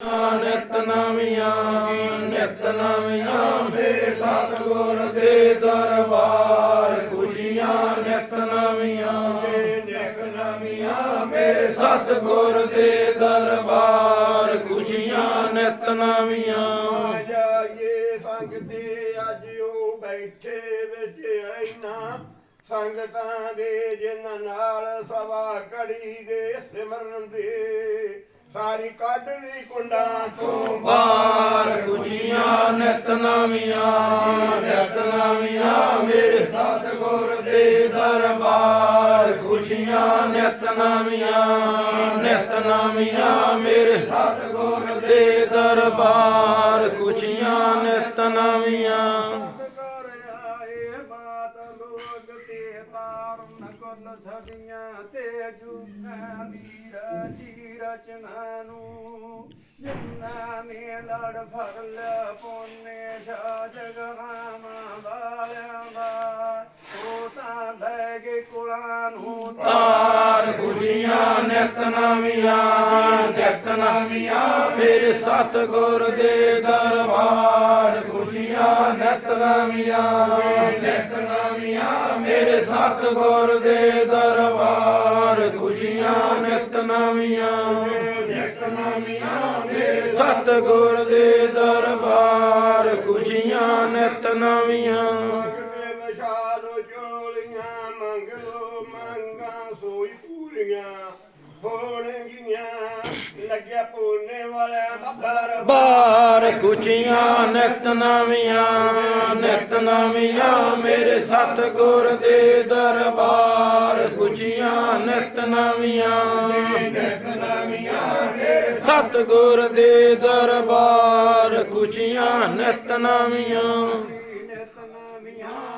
ਨਿਤ ਨਵੀਆਂ ਨਿਤ ਨਵੀਆਂ ਮੇਰੇ ਸਤਿਗੁਰ ਦੇ ਦਰਬਾਰ ਖੁਸ਼ੀਆਂ ਨਿਤ ਨਵੀਆਂ ਨਿਤ ਨਵੀਆਂ ਮੇਰੇ ਸਤਿਗੁਰ ਦੇ ਦਰਬਾਰ ਖੁਸ਼ੀਆਂ ਨਿਤ ਨਵੀਆਂ ਜਾਈਏ ਸੰਗਤੇ ਅੱਜ ਉਹ ਬੈਠੇ ਵਿੱਚ ਐਨਾ ਸੰਗਤਾਂ ਦੇ ਜਿਨ੍ਹਾਂ ਨਾਲ ਸਵਾ ਕੜੀ ਦੇ ਸਿਮਰਨ ਦੇ। ਸਾਰੀ ਕੱਢ ਲਈ ਕੁੰਡਾਂ ਤੋਂ ਬਾਰ ਖੁਸ਼ੀਆਂ ਨਿਤ ਨਵੀਆਂ ਨਿਤ ਨਵੀਆਂ ਮੇਰੇ ਸਤਿਗੁਰ ਦੇ ਦਰਬਾਰ। ਖੁਸ਼ੀਆਂ ਨਿਤ ਨਵੀਆਂ ਨਿਤ ਨਵੀਆਂ ਮੇਰੇ ਸਤਿਗੁਰ ਦੇ ਦਰਬਾਰ। ਤੇ ਤਾਰਨ ਕੁੱਲ ਸਦੀਆਂ ਤੇ ਜੁਗਾਂ ਦੀ ਰਾਜੀ ਰਚਨਾ ਨੂੰ। ਜਿਨ੍ਹਾਂ ਨੇ ਲੜ ਫਰ ਲਿਆ ਪੋਨੇ ਸ਼ਾ ਜਗਰਾਮ ਵਾਲਿਆਂ ਦਾ, ਉਹ ਤਾਂ ਲੈ ਗਏ ਕੁਲਾਂ ਨੂੰ ਤਾਰ ਖੁਸ਼ੀਆਂ ਨਿਤ ਨਵੀਆਂ ਨਿਤ ਨਵੀਆਂ ਮੇਰੇ ਸਤਿਗੁਰ ਦੇ ਦਰਬਾਰ ਖੁਸ਼ੀਆਂ ਨਿਤ ਨਵੀਆਂ ਮੇਰੇ ਸਤਿਗੁਰ ਦੇ ਦਰਬਾਰ ਖੁਸ਼ੀਆਂ ਨਿਤ ਨਵੀਆਂ। ਮੇਰੇ ਸਤਿਗੁਰ ਦੇ ਦਰਬਾਰ ਖੁਸ਼ੀਆਂ ਨਿਤ ਨਵੀਆਂ ਮੰਗਦੇ ਵਿਸ਼ਾਲੋ ਮੰਗ ਲੋ ਮੰਗਾਂ ਸੋਈ ਪੂਰੀਆਂ। ਹੋਣਗੀਆਂ ਲੱਗਿਆ ਪੂਨੇ ਵਾਲਿਆਂ ਦਾ ਦਰਬਾਰ ਖੁਸ਼ੀਆਂ, ਨਿਤ ਨਵੀਆਂ ਨਿਤ ਨਵੀਆਂ ਮੇਰੇ ਸਤਿਗੁਰ ਦੇ ਦਰਬਾਰ। ਖੁਸ਼ੀਆਂ, ਨਿਤ ਨਵੀਆਂ ਨਿਤ ਨਵੀਆਂ ਮੇਰੇ ਸਤਿਗੁਰ ਦੇ ਦਰਬਾਰ। ਖੁਸ਼ੀਆਂ, ਨਿਤ ਨਵੀਆਂ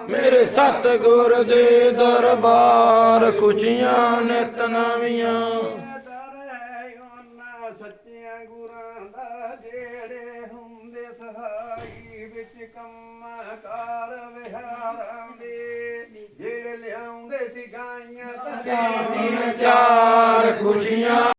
ਮੇਰੇ ਸਤਿਗੁਰ ਦੇ ਦਰਬਾਰ। ਖੁਸ਼ੀਆਂ, ਨਿਤ ਨਵੀਆਂ ਸੱਚਿਆਂ ਗੁਰਾਂ ਦਾ ਜਿਹੜੇ ਹੁੰਦੇ ਸਹਾਈ ਵਿੱਚ ਕੰਮਾਂ ਕਾਰ ਵਿਹਾਰਾਂ ਦੇ, ਜਿਹੜੇ ਲਿਆਉਂਦੇ ਸੀ ਗਾਈਆਂ ਤਾਂ ਚਾਰ ਖੁਸ਼ੀਆਂ।